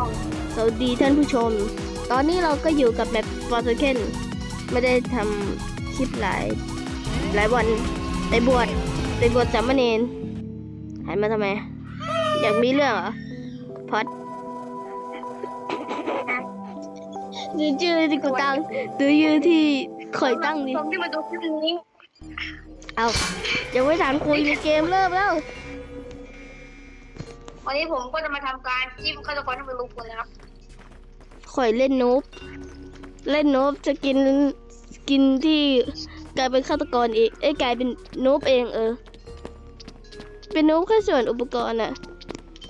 ห้องสวัสดีท่านผู้ชม ตอนนี้เราก็อยู่กับแบบฟอร์เคนไม่ได้ทำคลิปหลาย หลายวันไปบวชไปบวชสามเณรหายมาทำไม อยากมีเรื่องเหรอพอดดูชื่อที่กูตั้งดูชื่อที่คอยตั้งดิผมที่มาดูคลิปนี้ เอายังไม่ถามคุยในเกมเริ่มแล้ว วันนี้ผมก็จะมาทำการจิ้มฆาตกรที่เป็นลูกคนนะครับข่อยเล่นนูบเล่นนูบจะกินกินที่กลายเป็นฆาตกรเองเอ้ยกลายเป็นนูบเองเออ เป็นนูบแค่ส่วนอุปกรณ์อะ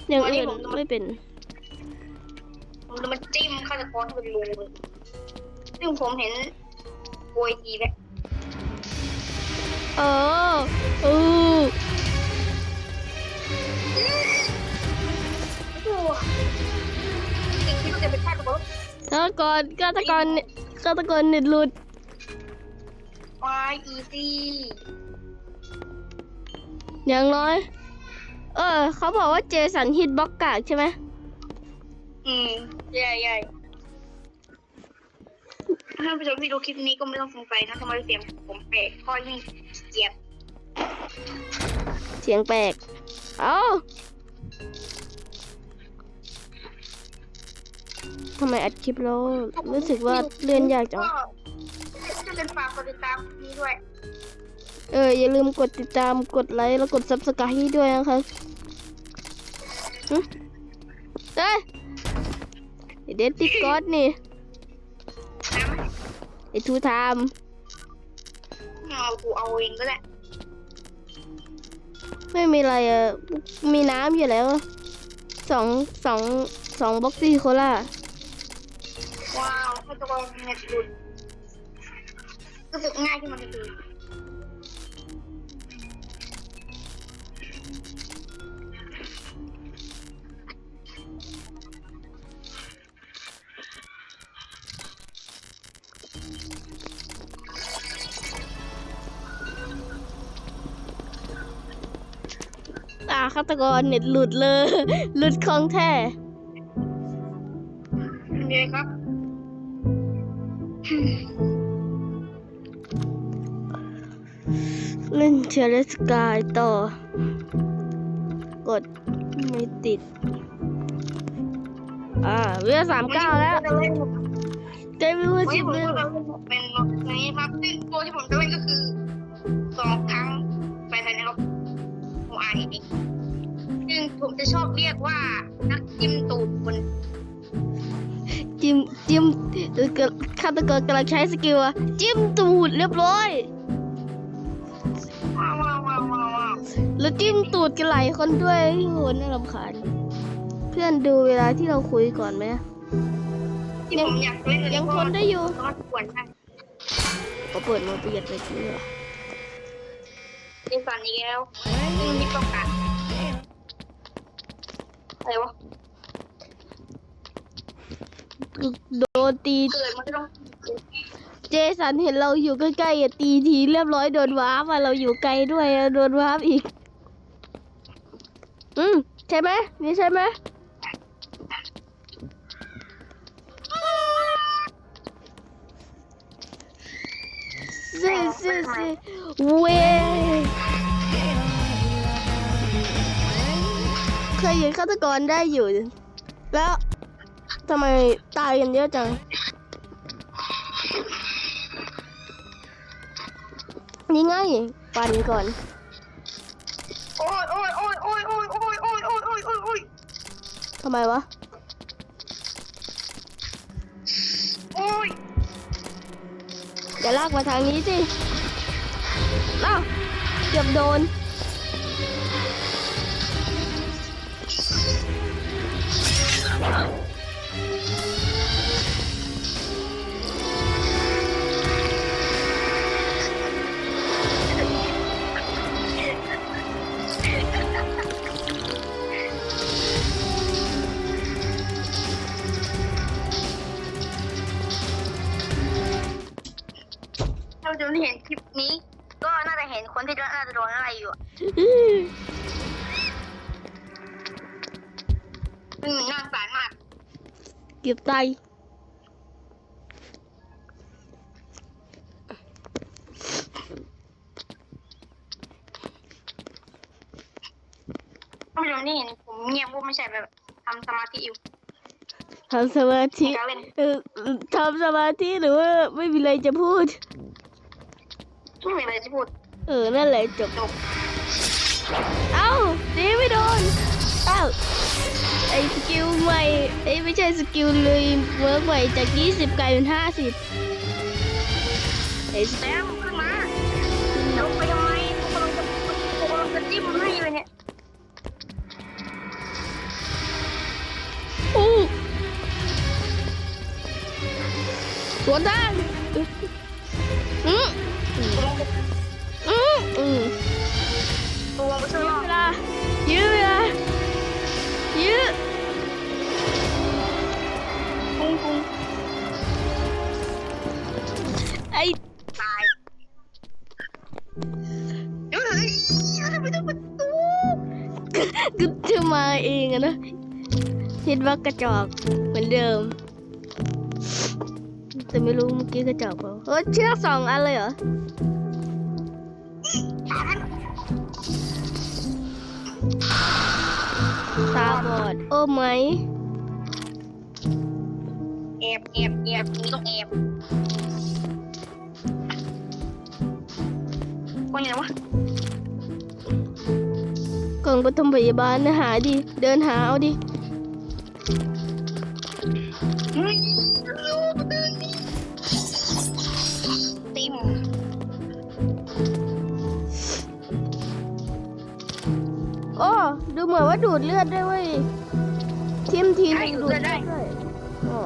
อย่างอื่นไม่เป็นผมจะมาจิ้มฆาตกรที่เป็นลูกซึ่งผมเห็นโวยทีแล้ว ฆาตกรฆาตกรฆาตกรเน็ตหลุดวายอีซี่อย่างน้อย เออ เขาบอกว่าเจสันฮิตบล็อกกากใช่ไหมอืมใหญ่ใหญ่ท่านผู้ชมที่ดูคลิปนี้ก็ไม่ต้องสงสัยนะทำไมเสียงผมแปลกเพราะยิ่งเกียดเสียงแปลก เอ้า ทำไมอัดคลิปแล้วรู้สึกว่าเลื่อนยากจังก็จะเป็นฝากกดติดตามนี้ด้วย เออ อย่าลืมกดติดตามกดไลค์แล้วกด subscribe ให้ด้วยนะคะหึเอ้ยไอเดนติดก๊อตนี่นะไอทูไทม์เอากูเอาเองก็ได้ไม่มีอะไรอะ มีน้ำอยู่แล้ว สองสองสองบ็อกซี่โคล่า ว้าวฆาตกรเน็ตหลุดรู้สึกง่ายขึ้นมาทันทีอ่าฆาตกรเน็ตหลุดเลย หลุดของแท้เยครับ เล่นเชลสกายต่อ กดไม่ติด อ่าเวลสามเก้าแล้วเล่นเกมวิวสิบผมวิวก็จะเล่นเป็นอย่างนี้ครับซึ่งตัวที่ผมจะเล่นก็คือสองครั้งไปไทยนะครับผมอ่านเองซึ่งผมจะชอบเรียกว่านักจิ้มตูดคนจิ้ม จิ้มเอ่อฆาตกรกำลังใช้สกิลอะจิ้มตูดเรียบร้อยว้าวว้าวว้าวว้าวว้าวแล้วจิ้มตูดกันหลายคนด้วยพี่โหนน่ารำคาญเพื่อนดูเวลาที่เราคุยก่อนไหมที่ผมอยากเล่นยังทนได้อยู่สามารถกวนได้ก็เปิดโหมดประหยัดไปทีเหรอในฝันอีกแล้วซึ่งมีประกาศอะไรวะ โดนตี เกิดมันก็ต้องเจสันเห็นเราอยู่ใกล้ๆอะตีทีเรียบร้อยโดนว้าร์ปอะเราอยู่ไกลด้วยอะโดนว้าอีก อืมใช่ไหมนี่ใช่ไหมซิซิซิเว้ยเคยยิงฆาตกรได้อยู่ แล้ว ทำไมตายกันเยอะจัง นี่ไงปันก่อน โอ้ยโอ้ยโอ้ยโอ้ยโอ้ยโอ้ยโอ้ยโอ้ยโอ้ยโอ้ยโอ้ยทำไมวะ โอ้ยอย่าลากมาทางนี้สิอ้าวเกือบโดน ทำสมาธิการเล่นเออทำสมาธิหรือว่าไม่มีอะไรจะพูด ไม่มีอะไรจะพูด เออ นั่นแหละจบจบเอ้าตีไม่โดน เอ้า ไอสกิลใหม่ไอยไม่ใช่สกิลเลยเวิร์กใหม่จาก 20กลายเป็น 50ไอสแล้วขึ้นมาเดี๋ยวไปทำไมกูกำลังจะกูกำลังจะจิ้มให้เลยเนี่ย วนทางอืมกูกำลังจะอืมอืมกูกำลังจะช่วยยื้รออดเวลายื้อเวลายื้อปุ้งปุ้งไอ้ตายเฮ้ยทำไมต้องเประตูกูจะมาเองอะนะคิดว่ากระจอกเหมือนเดิม แต่ไม่รู้เมื่อกี้กระจอกเปล่าเฮ้ยเชือกสองอันเลยเหรอตาบอดโอ้ไหมแอบแอบแอบนี่ต้องแอบคนไหนวะกล่องปฐมพยาบาลนะหาดิ เดินหาเอาดิ ดูเหมือนว่าดูดเลือดด้วยเว้ยทิมทีนึงดูดเลือดด้วยโอ้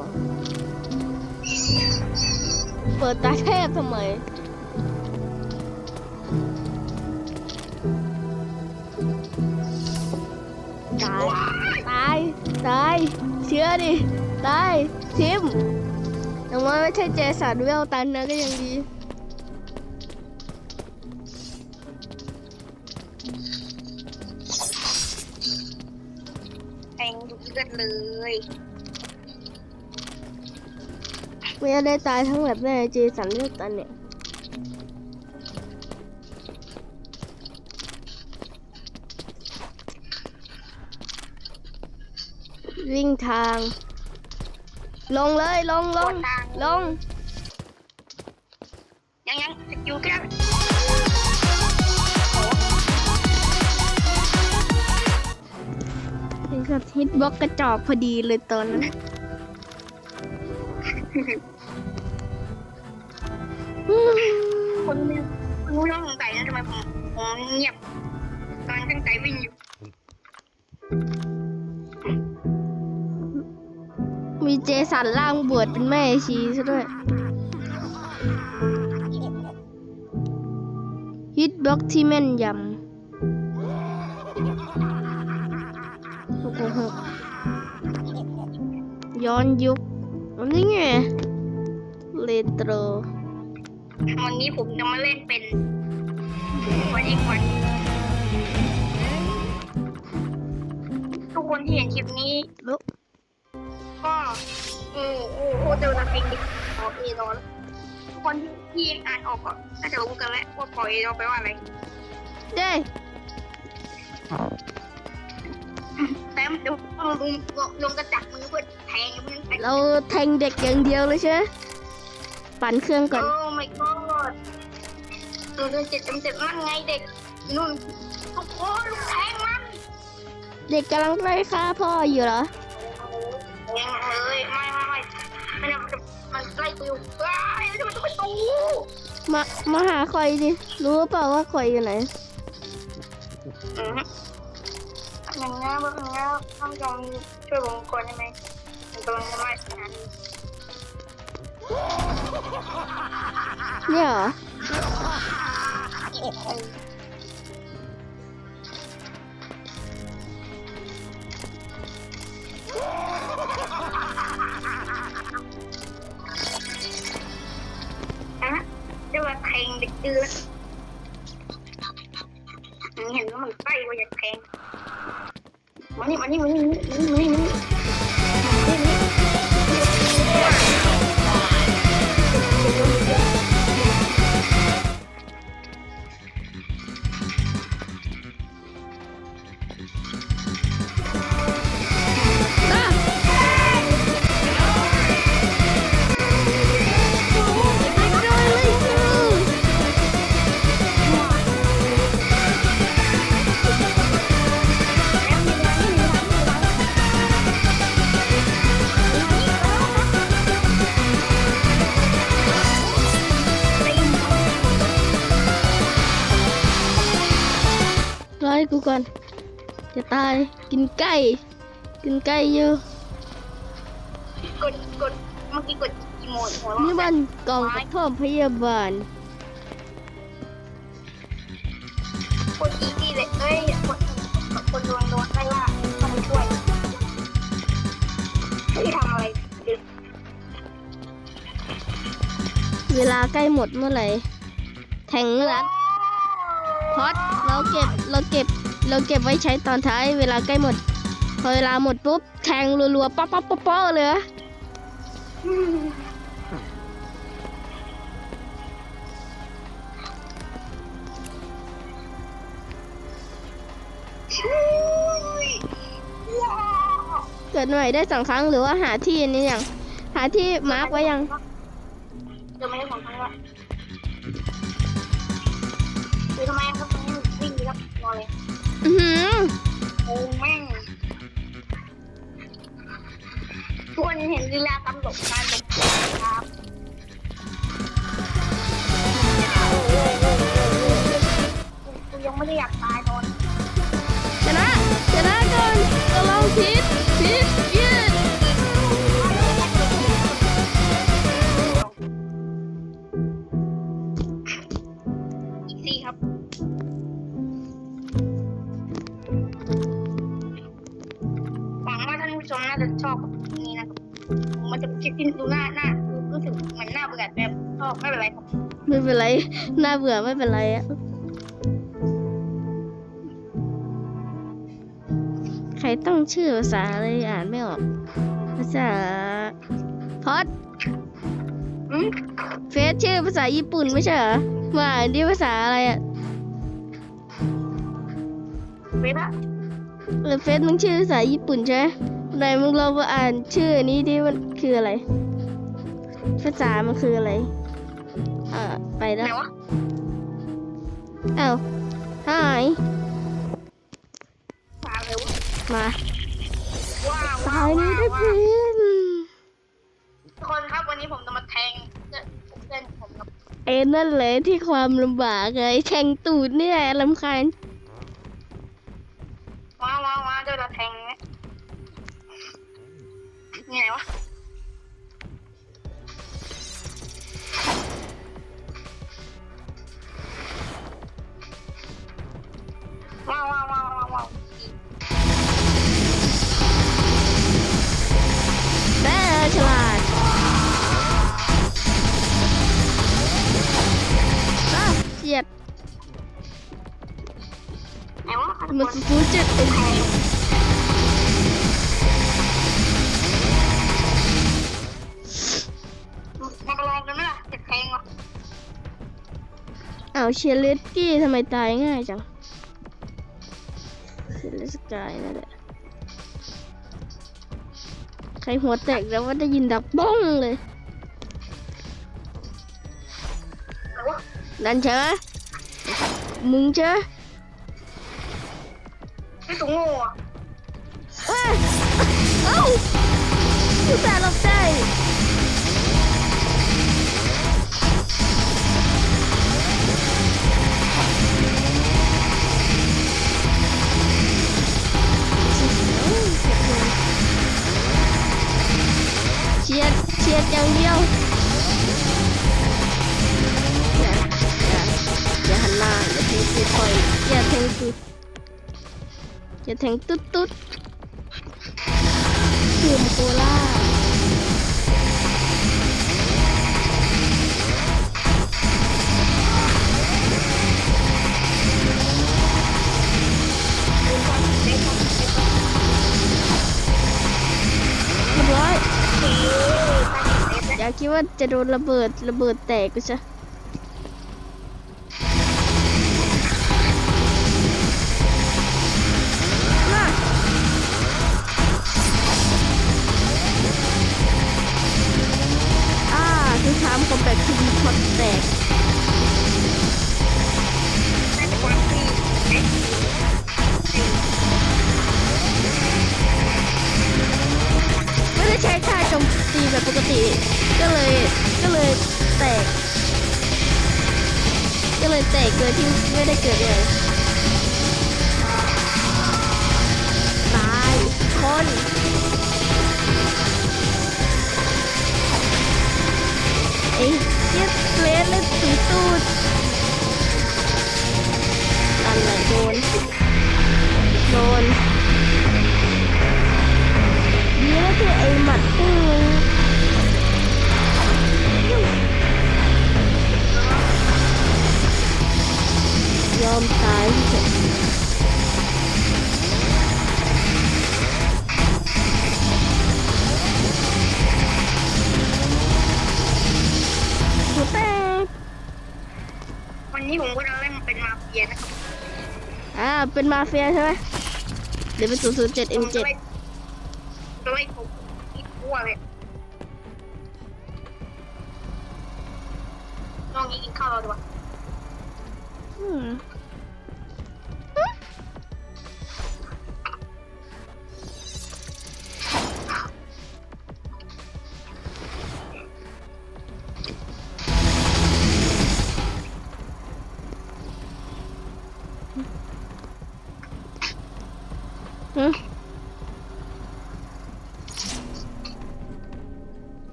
เปิดตาแทบทำไมตาย ตาย ตาย เชื่อดิ ตาย ทิมแต่ว่าไม่ใช่เจสันเวลตันนะก็ยังดี เลือดเลย ไม่ได้ตายทั้งแบบแม่เจสันเวลตันเนี่ย วิ่งทาง ลงเลยลงลงลงยัง กับฮิตบล็อกกระจอกพอดีเลยตอนนั้นอืมคนนึงรู้น้องสงสัยนะทำไมผมผมเงียบตอนตั้งใจวิ่งอยู่มีเจสันล่างบวชเป็นแม่ชีซะด้วยฮิตบล็อกที่แม่นยำ โอ้โหย้อนยุคอันนี้ไงเรโทรวันนี้ผมจะมาเล่นเป็นวันอีกวันทุกคนที่เห็นคลิปนี้แล้วก็โอ้โอ้โอ้เจอนาฟิงดิขอเอรอนทุกคนที่ที่อ่านออกก็น่าจะรู้กันแล้วว่าขอเอรอนไปลว่าอะไรเด้ แต่เดี๋ยวลงลงลงกระจักมือเพื่อแทงมันแทงเราแทงเด็กอย่างเดียวเลยใช่ไหมปั่นเครื่องก่อนโอ้ my god หนูเดินเจ็ดจำเจ็ดนั่นไงเด็กนู่นทุกคนลูกแทงมันเด็กกำลังไล่ฆ่าพ่ออยู่เหรอแทงเลยไม่ไม่ไม่ไม่ได้มันจะมันไล่กูอยู่เอ้ยแล้วจะมันต้องไปตูมามาหาคอยดิรู้เปล่าว่าคอยอยู่ไหน อืออย่างเงี้ยแบบเงี้ยท่านจงช่วยผมก่อนได้ไหมผมกำลังจะมาหาเนี่ยเหรอฮะ ก่อน จะตายกินไก่ กินไก่อยู่กดกดเมื่อกี้กดอีโมดหัวเราะนี่มันกล่องปฐมพยาบาลกดอีซี่เลยเอ้ยกดกดคนโดนโดนไล่ล่าต้องไปช่วยที่ทำอะไรเด็กเวลาใกล้หมดเมื่อไหร่แทงรัด พอดเราเก็บเราเก็บเราเก็บไว้ใช้ตอนท้ายเวลาใกล้หมด พอเวลาหมดปุ๊บแทงรัวๆป๊อปป๊อปป๊อปเลยเกิดใหม่ได้สองครั้งหรือว่าหาที่นนี้ยังหาที่มาร์กไว้ยัง อือหือโอ้แม่งทุกคนเห็นลีลาตำรวจการแบบครับโอ้โหกูยังไม่ได้อยากตายตอน ชนะชนะก่อนก็ลองพิษพิษยืด ไม่เป็นไรน่าเบื่อไม่เป็นไรอะใครต้องชื่อภาษาอะไรอ่านไม่ออกภาษาพอดอืมเฟซชื่อภาษาญี่ปุ่นไม่ใช่เหรอมาอ่านดิภาษาอะไรอะเว็บอะเออเฟซมึงชื่อภาษาญี่ปุ่นใช่ไหมไหนมึงลองมาอ่านชื่อนี้ดิมันคืออะไร ภาษามันคืออะไร อ่าไปไหนแล้ววะเอ้าหายสามเลยวะมาว้าวตาว้าวยนี้ว้าวได้ว้าเพื่วอนทุกคนครับวันนี้ผมจะมาแทงเพื่อนเพื่อนผมครับเอ็นั่นแหละที่ความลำบากเลยแทงตูดเนี่ยลำคาญว้าวว้าวว้าวเดี๋ยวเราแทงเนี่ยนี่ไหนวะ เชียร์เลสกี้ทำไมตายง่ายจังเชียร์เลสกายนั่นแหละ ใครหัวแตกแล้วว่าได้ยินดับบ้องเลยไหนวะนั่นใช่ไหมมึงใช่ไหมไอ้ตัวโง่อะเอ้ยเอ้าอุตส่าห์หลบได้ เฉียดเฉียดอย่างเดียวอย่าอย่าอย่าหันหน้าอย่าแทงกูคอยอย่าแทงตูดอย่าแทงตุ๊ดตุ๊ดคือมโคล่า อย่าคิดว่าจะโดนระเบิดระเบิดแตกกูซะมาอ่าคือทำคอมแบททีวีพอดแตกไอ้คนตีไอ้ตีไม่ได้ใช้ท่าโจมตีแบบปกติ ก็เลยก็เลยแตก ก็เลยแตกเกิดที่ไม่ได้เกิดเลยตายคนไอ้เจ็บเลสเลยตุ้ตูด เป็นมาเฟียใช่ไหมเดี๋ยวเป็นศูนย์ศูนย์เจ็ดเอ็มเจ็ด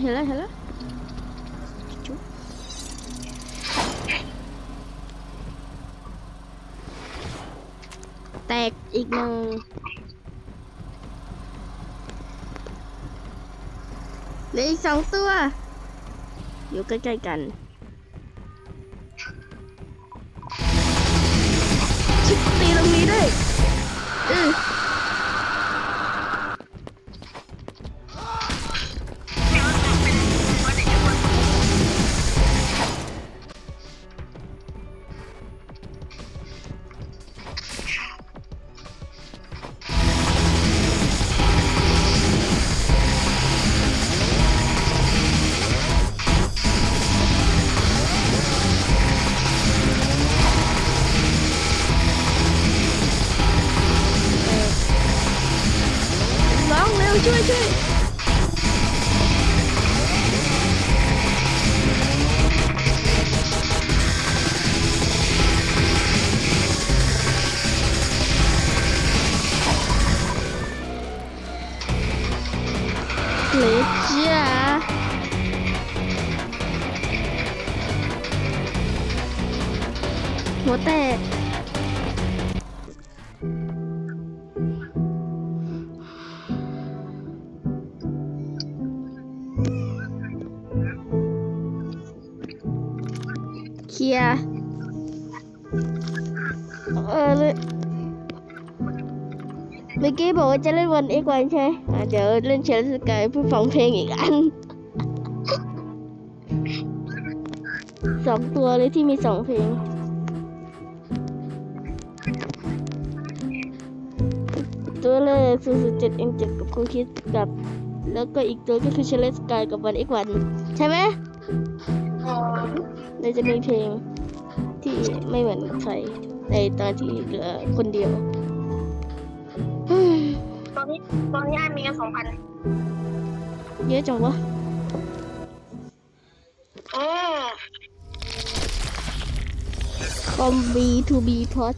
เห็นแล้วเห็นแล้วจุ๊บแตกอีกหนึ่งเหลืออีกสองตัว อยู่ใกล้ๆกัน ลียร์เออเมื่อกี้บอกว่าจะเล่นวันเอ็กวันใช่เดี๋ยวเล่นเชลสกายเพื่อฟังเพลงอีกอันสองตัวเลยที่มีสองเพลงตัวแรกศูนย์เจ็ดเอ็มเจ็ดกับคูคิดกับ แล้วก็อีกตัวก็คือเชลสกายกับวันเอ็กวันใช่ไหม เราจะมีเพลงที่ไม่เหมือนใครในตอนที่เหลือคนเดียวอืมตอนนี้ตอนนี้ไอ้มีกันสองพันเยอะจังวะโอ้คอมบีทูบีพอด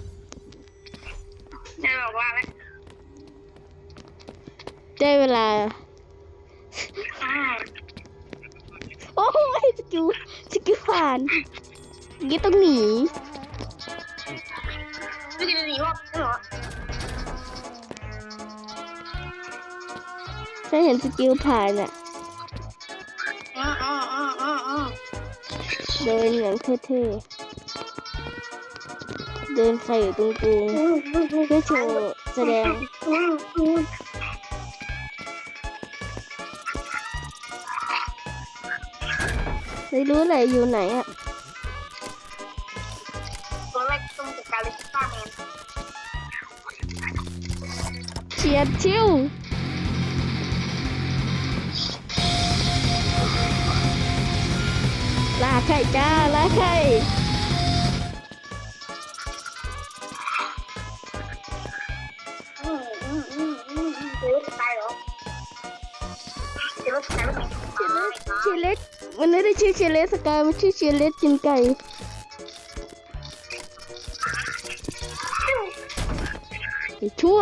ได้บอกว่าแล้วได้เวลาอ่าโอ้ยสกิลส กิลผ่านยี่ต้องหนีไม่กินดีรอบใช่เหรอถ้าเห็นสกิลผ่านอะอ่าอ่าอ่าอ่าอ่าเดินอย่างเท่ๆเดินใส่อยู่ตรงกลางเพื่อโชว์แสดง ไม่รู้เลยอยู่ไหนอะตัวแรกต้องจัดการเลยป้าแมนเฉียดชิวลาไข่จ้าลาไข่ มันนี่ได้ชื่อเชเลสสกายมันชื่อเชเลสกินไก่ชั่ว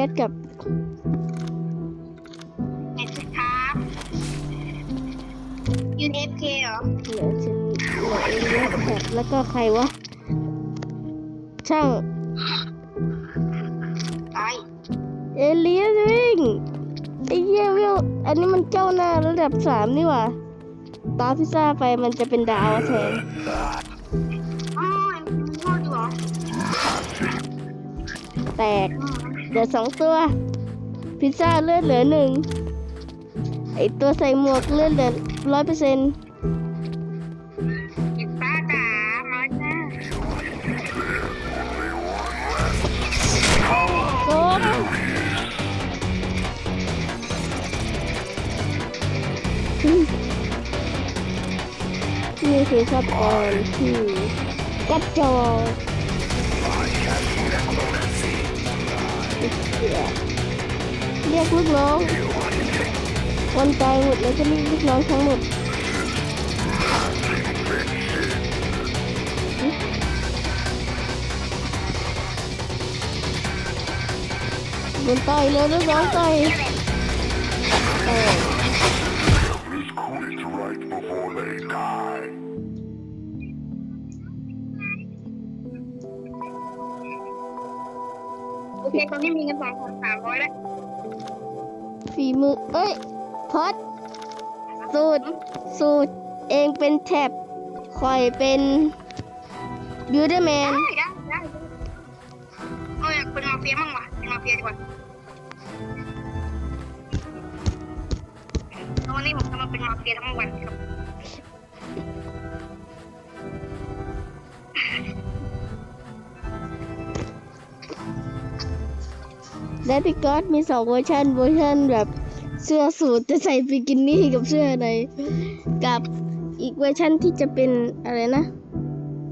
ยสกับเน็ตครับยูเอฟเคเหรอเหลือฉันเหลือเอเลียสกับแล้วก็ใครวะช่างตายเอเลียสวิ่งไอ้เหี้ยวิวอันนี้มันเจ้าหน้าระดับสามนี่หว่าตาพิซซ่าไปมันจะเป็นดาวแทนอ๋อมันโทษอยู่เหรอแตก เหลือสองตัว พิซซ่าเลือดเหลือหนึ่งไอตัวใส่หมวกเลือดเหลือร้อยเปอร์เซ็นต์เด็กป้าจ๋ามาจ้าโอ้นี่คือฆาตกรที่กระจอ รียกลูกน้องคนตายหมดแล้วก็เรียกลูกน้องทั้งหมดโดนต่อยเลยลูกน้องต่อยโอเคตอนนี้มีเงินสองพันสามร้อยแล้ว ฝีมือ เอ้ย พอดสูตร สูตร เองเป็นแท็บคอยเป็นบิวเดอร์แมน ได้ได้ได้เอออยากเป็นมาเฟียมั่งวะเป็นมาเฟียดีกว่าแล้ววันนี้ผมจะมาเป็นมาเฟียทั้งวันครับ และพี่ก๊อตมีสองเวอร์ชันเวอร์ชันแบบเสื้อสูทจะใส่บิกินี่กับเสื้อในกับอีกเวอร์ชันที่จะเป็นอะไรนะ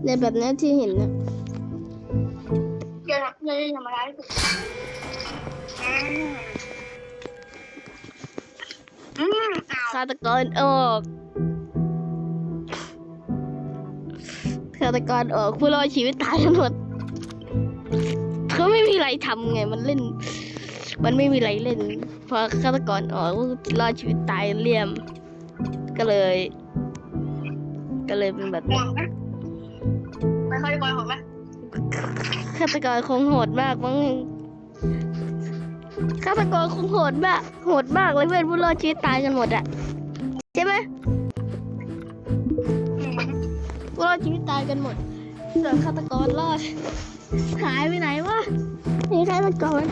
ในแบบนั้นที่เห็นนะเดี๋ยวเดี๋ยวทำอะไรอืมอืมอ้าฆาตกรออกฆาตกรออกผู้รอดชีวิตตายกันหมดเขาไม่มีอะไรทำไงมันเล่น มันไม่มีอะไรเล่น พอฆาตกรออกรอดชีวิตตายเลี่ยม ก็เลย ก็เลยเป็นแบบห่วนี้งไหมไม่ค่อยก่อนห่วงไหมฆาตกรคงโหดมากมั้งฆาตกรคงโหดมากโหดมากเลยเพื่อนผู้รอดชีวิตตายกันหมดอะใช่ไหมอืมผู้รอดชีวิตตายกันหมดส่วนฆาตกรรอดหายไปไหนวะนี่ฆาตกร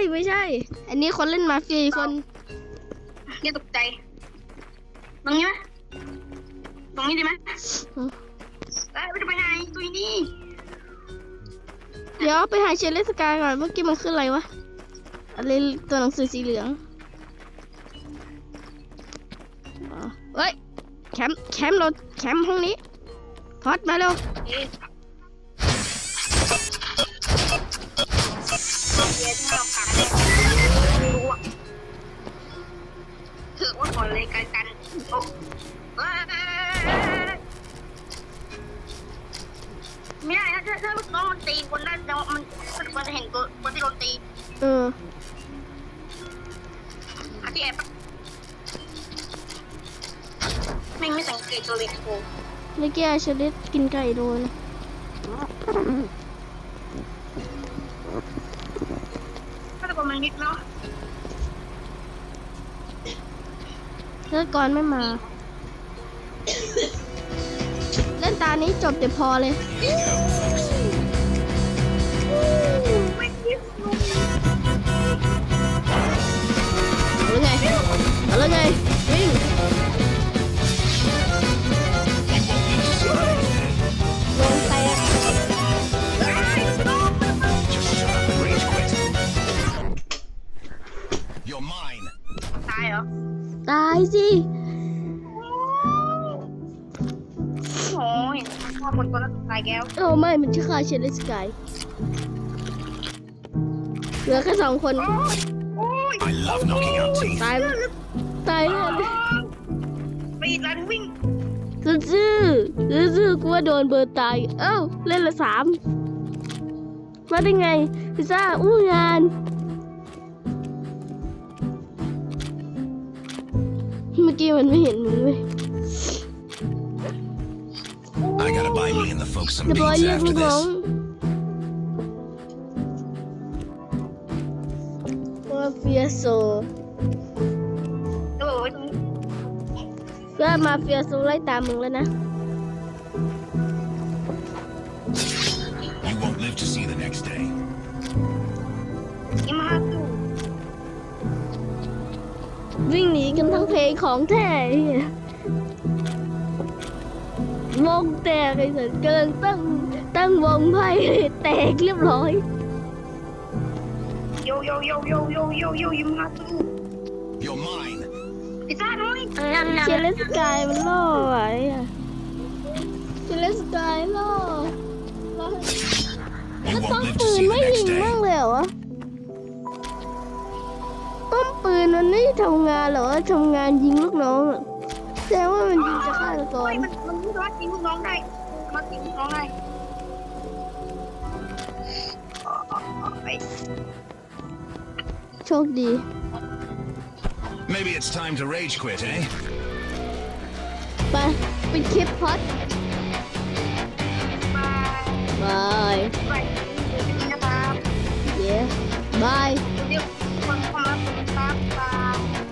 ไม่ใช่ไม่ใช่ อันนี้คนเล่นมาเฟียอีกคนอย่าตกใจ ตรงนี้ไหมตรงนี้ดีไหมอืมเอ้ยไม่จะไปไหนตัวนี้เดี๋ยวไปหาเชลเลสกายก่อน เมื่อกี้มันขึ้นอะไรวะ อะไรตัวหนังสือสีเหลืองอ๋อเฮ้ย แคมป์แคมป์เราแคมป์ห้องนี้พอดมาเร็ว เมื่อกี้เชลเลสกินไก่โดนถ้าตะโกนมันนิดเนาะแล้วก่อนไม่มา เล่นตานี้จบเดี๋ยวพอเลยไม่คิดลงเอาแล้วไงเอาแล้วไง ตายสิโอ้ยฆ่าคนตัวแล้วตายแก้วโอ้ไม่มันชื่อคาเชลสกายเหลือแค่สองคน โอ้ยโอ้ย I love knocking out teeth. ตาย ตายแน่เลยปีดรันวิ่งซื่อซื่อซื่อซื่อกูว่าโดนเบอร์ตาย เอ้า เล่นละสามมาได้ไงพิซซ่าอู้งาน กี้มันไม่เห็นมึงเว้ย I gotta buy me and the folks some เรียบร้อย beats เรียก after ลูกน้อง this. มาเฟียโซกระโดดไว้ตรงนี้ก็มาเฟียโซไล่ตามมึงแล้วนะ วิ่งหนีกันทั้งเพลงของแท้ไอ้เหี้ยวงแตกไอ้สัสกำลังตั้งตั้งวงไพ่แตกเรียบร้อย โยโยโยโยโยโยโยยิมมาตู้ You're mine. พิซซ่าน้อยเชลสกายมันล่อไว้อะเชลสกายล่อล่อให้ You แล้วป้อ won't ม live to ปืน see the ไม่ next ยิง day. มั่งเลยเหรอวะ ป้อมปืนมันไม่ทำงานเหรอทำงานยิงลูกน้องแสดงว่ามันยิงจะฆ่าตกร เฮ้ยมันมันสามารถยิงลูกน้องได้สามารถยิงลูกน้องได้โชคดี Maybe it's time to rage quit, eh? ไปเป็นคลิปพอดมาบาย ไปไปนี่นะครับ เย้บาย เดี๋ยว คนครับคุณครับ